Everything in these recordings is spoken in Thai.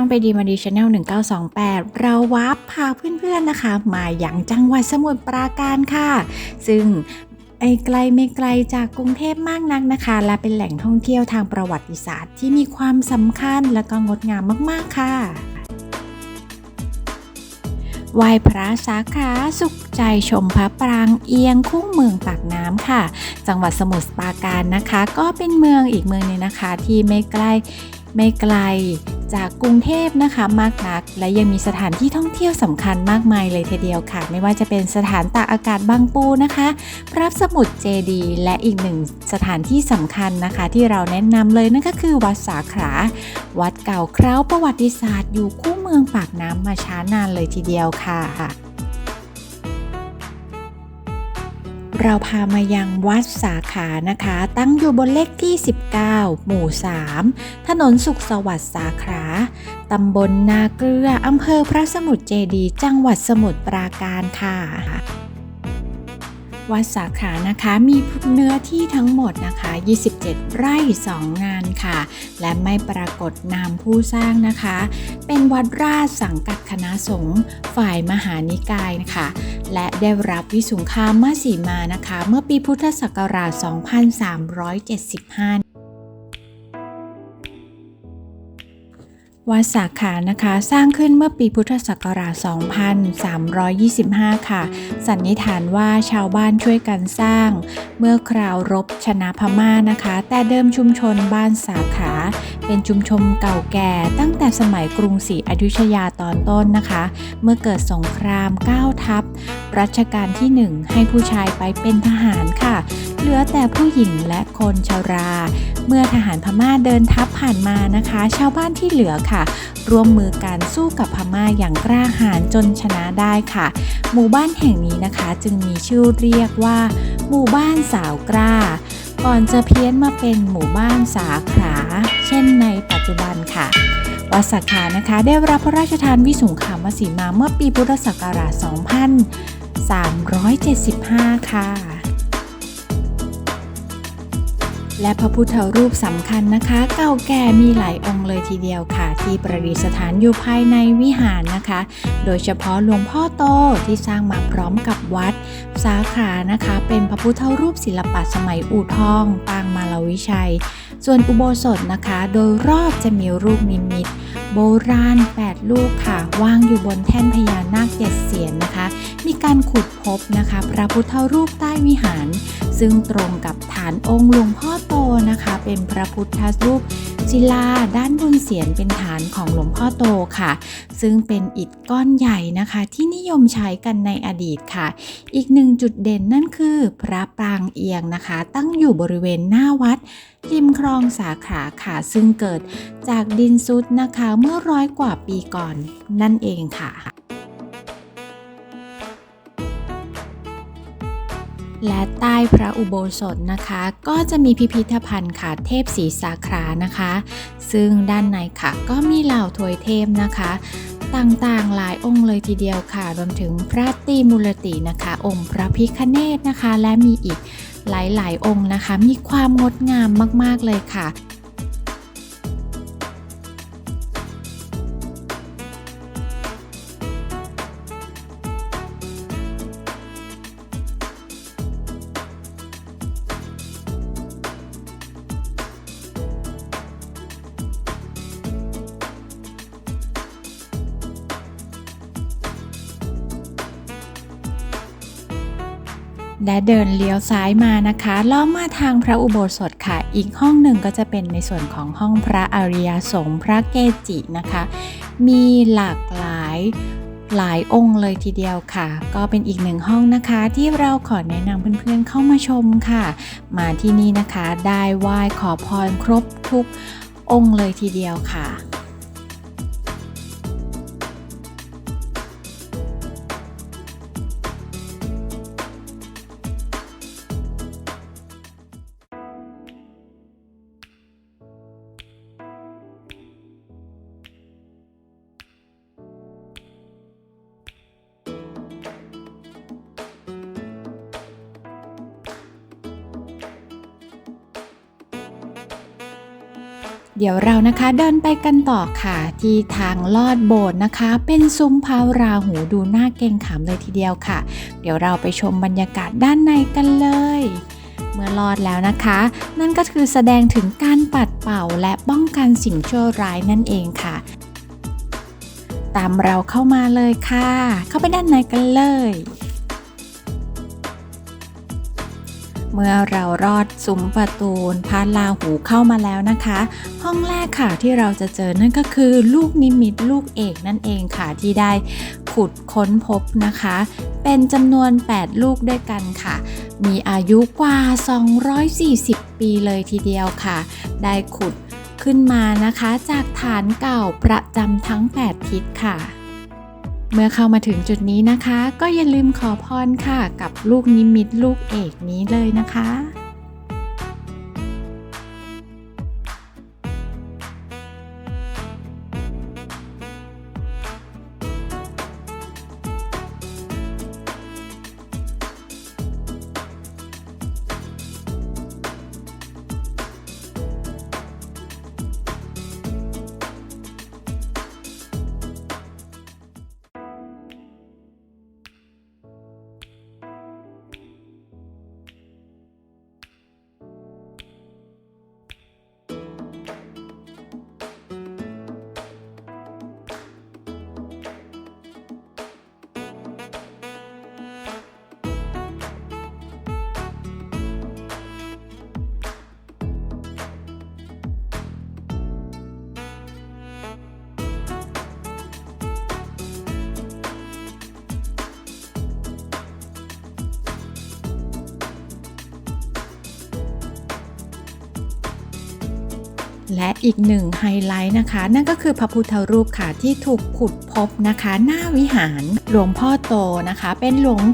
องไปดีมาดีชาแนล1928 เราวับพาเพื่อนๆนะคะ มาอย่างจังหวัดสมุทรปราการค่ะ ซึ่งไอไกลไม่ไกลจากกรุงเทพมากนักนะคะ และเป็นแหล่งท่องเที่ยวทางประวัติศาสตร์ที่มีความสำคัญและก็งดงามมากๆค่ะไหว้พระสาขาสุขใจชมพระปรางเอียงคู่เมืองปากน้ำค่ะ จังหวัดสมุทรปราการนะคะ ก็เป็นเมืองอีกเมืองหนึงนะคะที่ไม่ใกล้ไม่ไกล จากกรุงเทพนะคะมากนัก และยังมีสถานที่ท่องเที่ยวสำคัญมากมายเลยทีเดียวค่ะ ไม่ว่าจะเป็นสถานตากอากาศบางปูนะคะพระสมุทรเจดีและอีกหนึ่งสถานที่สำคัญนะคะ ที่เราแนะนำเลยนั่นก็คือวัดสาขา วัดเก่าเคร้าประวัติศาสตร์อยู่คู่เมืองปากน้ำมาช้านานเลยทีเดียวค่ะ เราพามายังวัดสาขานะคะ ตั้งอยู่บนเลขที่ 19 หมู่ 3 ถนนสุขสวัสดิ์สาขาตำบลนาเกลืออำเภอพระสมุทรเจดีย์จังหวัดสมุทรปราการค่ะ วัดสาขานะคะมีเนื้อที่ทั้งหมดนะคะ 27 ไร่ 2 งานค่ะ และไม่ปรากฏนามผู้สร้างนะคะ เป็นวัดราชสังกัดคณะสงฆ์ฝ่ายมหานิกายนะคะและได้รับวิสุงคามมาสีมานะคะ เมื่อปีพุทธศักราช 2375 วัดสาขานะคะ สร้างขึ้นเมื่อปีพุทธศักราช 2325 ค่ะ สันนิษฐานว่าชาวบ้านช่วยกันสร้าง เมื่อคราวรบชนะพม่านะคะ แต่เดิมชุมชนบ้านสาขา เป็นชุมชนเก่าแก่ตั้งแต่สมัยกรุงศรีอยุธยาตอนต้นนะคะ เมื่อเกิดสงคราม 9 ทัพรัชกาลที่ 1 ให้ผู้ชายไปเป็นทหารค่ะ ลือแต่ผู้หญิงและคนชรา เมื่อทหารพม่าเดินทัพผ่านมานะคะ ชาวบ้านที่เหลือค่ะ ร่วมมือกันสู้กับพม่าอย่างกล้าหาญจนชนะได้ค่ะ หมู่บ้านแห่งนี้นะคะ จึงมีชื่อเรียกว่า หมู่บ้านสาวกล้า ก่อนจะเพี้ยนมาเป็นหมู่บ้านสาขา เช่นในปัจจุบันค่ะวัดสาขานะคะ ได้รับพระราชทานวิสุงคามสีมาเมื่อปีพุทธศักราช 2375 ค่ะ และพระพุทธรูปสำคัญนะคะ เก่าแก่มีหลายองค์เลยทีเดียวค่ะ ที่ประดิษฐานอยู่ภายในวิหารนะคะ โดยเฉพาะหลวงพ่อโตที่สร้างมาพร้อมกับวัด สาขานะคะ เป็นพระพุทธรูปศิลปะสมัยอู่ทอง ปางมาลวิชัย ส่วนอุโบสถนะคะ โดยรอบจะมีรูปนิมิตโบราณ 8 ลูกค่ะ วางอยู่บนแท่นพญานาคเจ็ดเสียนนะคะ มีการขุดพบนะคะ พระพุทธรูปใต้วิหาร ซึ่งตรงกับฐานองค์หลวงพ่อโตนะคะ เป็นพระพุทธรูปศิลาด้านบนเสียนเป็นฐานของหลวงพ่อโตค่ะ ซึ่งเป็นอิฐก้อนใหญ่นะคะ ที่นิยมใช้กันในอดีตค่ะ อีกหนึ่งจุดเด่นนั่นคือ พระปรางเอียงนะคะ ตั้งอยู่บริเวณหน้าวัดริมคลองสาขาค่ะ ซึ่งเกิดจากดินซุดนะคะเมื่อร้อยกว่าปีก่อนนั่นเองค่ะ และใต้พระอุโบสถนะคะ ก็จะมีพิพิธภัณฑ์ค่ะเทพศรีสาครานะคะ ซึ่งด้านในค่ะก็มีเหล่าถวยเทพนะคะ ต่างๆหลายองค์เลยทีเดียวค่ะ รวมถึงพระตีมูลตินะคะ องค์พระพิคเนตนะคะ และมีอีกหลายๆ องค์นะคะ มีความงดงามมากๆเลยค่ะ และเดินเลี้ยวซ้ายมานะคะล้อมมาทางพระอุโบสถค่ะ อีกห้องหนึ่งก็จะเป็นในส่วนของห้องพระอริยสงฆ์พระเกจินะคะ มีหลากหลายหลายองค์เลยทีเดียวค่ะ ก็เป็นอีกหนึ่งห้องนะคะที่เราขอแนะนำเพื่อนๆเข้ามาชมค่ะ มาที่นี่นะคะได้ไหว้ขอพรครบทุกองค์เลยทีเดียวค่ะ เดี๋ยวเรานะคะเดินไปกันต่อค่ะ ที่ทางลอดโบสถ์นะคะ เป็นซุ้มพระราหูดูน่าเกรงขามเลยทีเดียวค่ะ เดี๋ยวเราไปชมบรรยากาศด้านในกันเลย เมื่อลอดแล้วนะคะ นั่นก็คือแสดงถึงการปัดเป่าและป้องกันสิ่งชั่วร้ายนั่นเองค่ะ ตามเราเข้ามาเลยค่ะ เข้าไปด้านในกันเลย มื่อเรารอดซุ้มประตูพาลาหูเข้ามาแล้วนะคะ ห้องแรกค่ะที่เราจะเจอนั่นก็คือลูกนิมิตลูกเอกนั่นเองค่ะที่ได้ขุดค้นพบนะคะ เป็นจำนวน 8 ลูกด้วยกันค่ะ มีอายุกว่า 240 ปีเลยทีเดียวค่ะ ได้ขุดขึ้นมานะคะ จากฐานเก่าประจำทั้ง 8 ทิศค่ะ เมื่อเข้ามาถึงจุดนี้นะคะ ก็อย่าลืมขอพรค่ะ กับลูกนิมิตลูกเอกนี้เลยนะคะ และอีกหนึ่งไฮไลท์นะคะ นั่นก็คือพระพุทธรูปค่ะที่ถูกขุดพบนะคะ หน้าวิหารหลวงพ่อโตนะคะ เป็นหลวง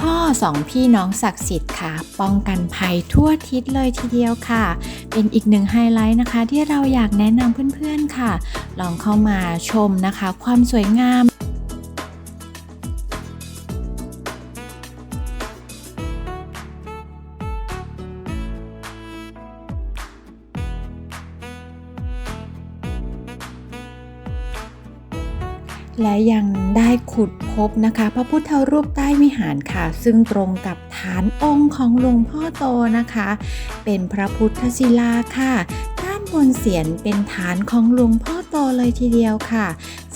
พ่อสองพี่น้องศักดิ์สิทธิ์ค่ะ ป้องกันภัยทั่วทิศเลยทีเดียวค่ะ เป็นอีกหนึ่งไฮไลท์นะคะ ที่เราอยากแนะนำเพื่อนๆค่ะ ลองเข้ามาชมนะคะ ความสวยงาม และยังได้ขุดพบนะคะ พระพุทธรูปใต้วิหารค่ะ ซึ่งตรงกับฐานองค์ของหลวงพ่อโตนะคะ เป็นพระพุทธศิลาค่ะด้านบนเสียนเป็นฐานของหลวงพ่อโตเลยทีเดียวค่ะ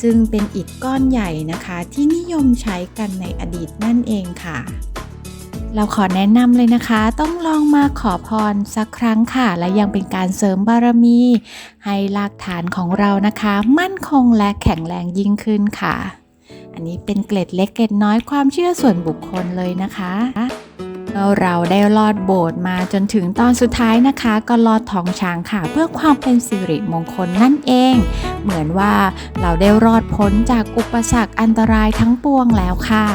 ซึ่งเป็นอิฐก้อนใหญ่นะคะ ที่นิยมใช้กันในอดีตนั่นเองค่ะ เราขอแนะนำเลยนะคะ ต้องลองมาขอพรสักครั้งค่ะ และยังเป็นการเสริมบารมี ให้รากฐานของเรานะคะ มั่นคงและแข็งแรงยิ่งขึ้นค่ะ อันนี้เป็นเกล็ดเล็กเกล็ดน้อยความเชื่อส่วนบุคคลเลยนะคะเมื่อเราได้ลอดโบสถ์มาจนถึงตอนสุดท้ายนะคะ ก็ลอดท้องช้างค่ะ เพื่อความเป็นสิริมงคลนั่นเอง เหมือนว่าเราได้รอดพ้นจากอุปสรรคอันตรายทั้งปวงแล้วค่ะ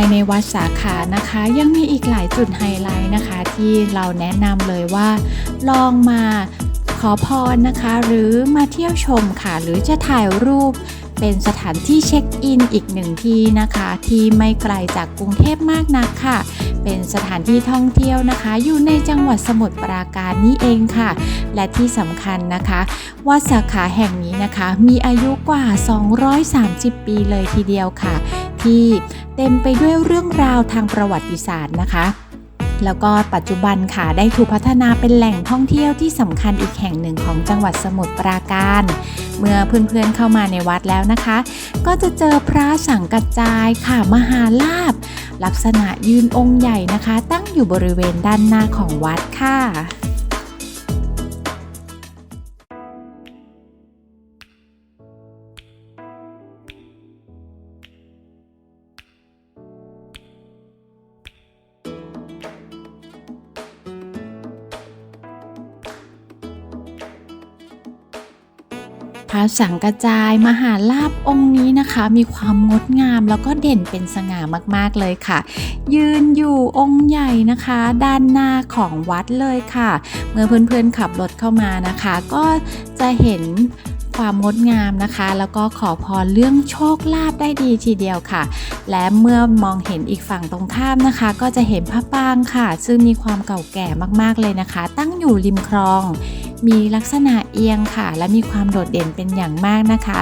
ายในวัดสาขานะคะ ยังมีอีกหลายจุดไฮไลท์นะคะ ที่เราแนะนำเลยว่า ลองมาขอพรนะคะ หรือมาเที่ยวชมค่ะ หรือจะถ่ายรูป เป็นสถานที่เช็คอินอีกหนึ่งที่นะคะ ที่ไม่ไกลจากกรุงเทพมากนักค่ะ เป็นสถานที่ท่องเที่ยวนะคะ อยู่ในจังหวัดสมุทรปราการนี่เองค่ะ และที่สำคัญนะคะวัดสาขาแห่งนี้นะคะ มีอายุกว่า 230 ปีเลยทีเดียวค่ะ ที่เต็มไปด้วยเรื่องราวทางประวัติศาสตร์นะคะ แล้วก็ปัจจุบันค่ะได้ถูกพัฒนาเป็นแหล่งท่องเที่ยวที่สำคัญอีกแห่งหนึ่งของจังหวัดสมุทรปราการ เมื่อเพื่อนๆเข้ามาในวัดแล้วนะคะ ก็จะเจอพระสังกัจจายค่ะมหาลาบลักษณะยืนองค์ใหญ่นะคะ ตั้งอยู่บริเวณด้านหน้าของวัดค่ะ พระสังกระจายมหาลาภองค์นี้นะคะ มีความงดงามแล้วก็เด่นเป็นสง่ามากๆเลยค่ะ ยืนอยู่องค์ใหญ่นะคะ ด้านหน้าของวัดเลยค่ะ เมื่อเพื่อนๆขับรถเข้ามานะคะ ก็จะเห็นความงดงามนะคะ แล้วก็ขอพรเรื่องโชคลาภได้ดีทีเดียวค่ะ และเมื่อมองเห็นอีกฝั่งตรงข้ามนะคะ ก็จะเห็นพระปรางค่ะ ซึ่งมีความเก่าแก่มากๆเลยนะคะ ตั้งอยู่ริมคลอง มีลักษณะเอียงค่ะ และมีความโดดเด่นเป็นอย่างมากนะคะ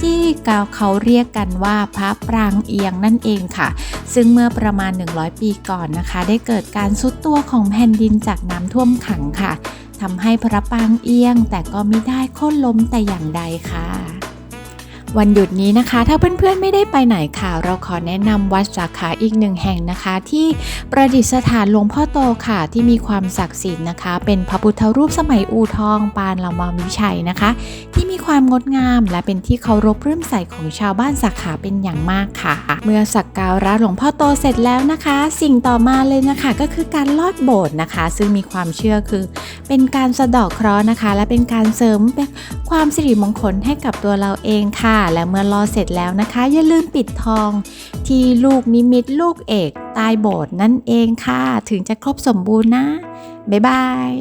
ที่เขาเรียกกันว่าพระปรางเอียงนั่นเองค่ะ ซึ่งเมื่อประมาณ 100 ปีก่อนนะคะ ได้เกิดการซุดตัวของแผ่นดินจากน้ำท่วมขังค่ะทำให้พระปรางเอียงแต่ก็ไม่ได้โค่นล้มแต่อย่างใดค่ะ วันหยุดนี้นะคะ ถ้าเพื่อนๆไม่ได้ไปไหนค่ะ เราขอแนะนำวัดสาขาอีกหนึ่งแห่งนะคะ ที่ประดิษฐานหลวงพ่อโตค่ะ ที่มีความศักดิ์สิทธิ์นะคะ เป็นพระพุทธรูปสมัยอู่ทอง ปานละมามวิชัยนะคะ ที่มีความงดงามและเป็นที่เคารพเรื่มใสของชาวบ้านสาขาเป็นอย่างมากค่ะ เมื่อสักการะหลวงพ่อโตเสร็จแล้วนะคะ สิ่งต่อมาเลยนะคะ ก็คือการลอดโบสถ์นะคะ ซึ่งมีความเชื่อคือ เป็นการสะเดอกเคราะห์นะคะ และเป็นการเสริมความสิริมงคลให้กับตัวเราเองค่ะและเมื่อลอเสร็จแล้วนะคะ อย่าลืมปิดทอง ที่ลูกนิมิตลูกเอกใต้โบสถ์นั่นเองค่ะ ถึงจะครบสมบูรณ์นะ บ๊ายบาย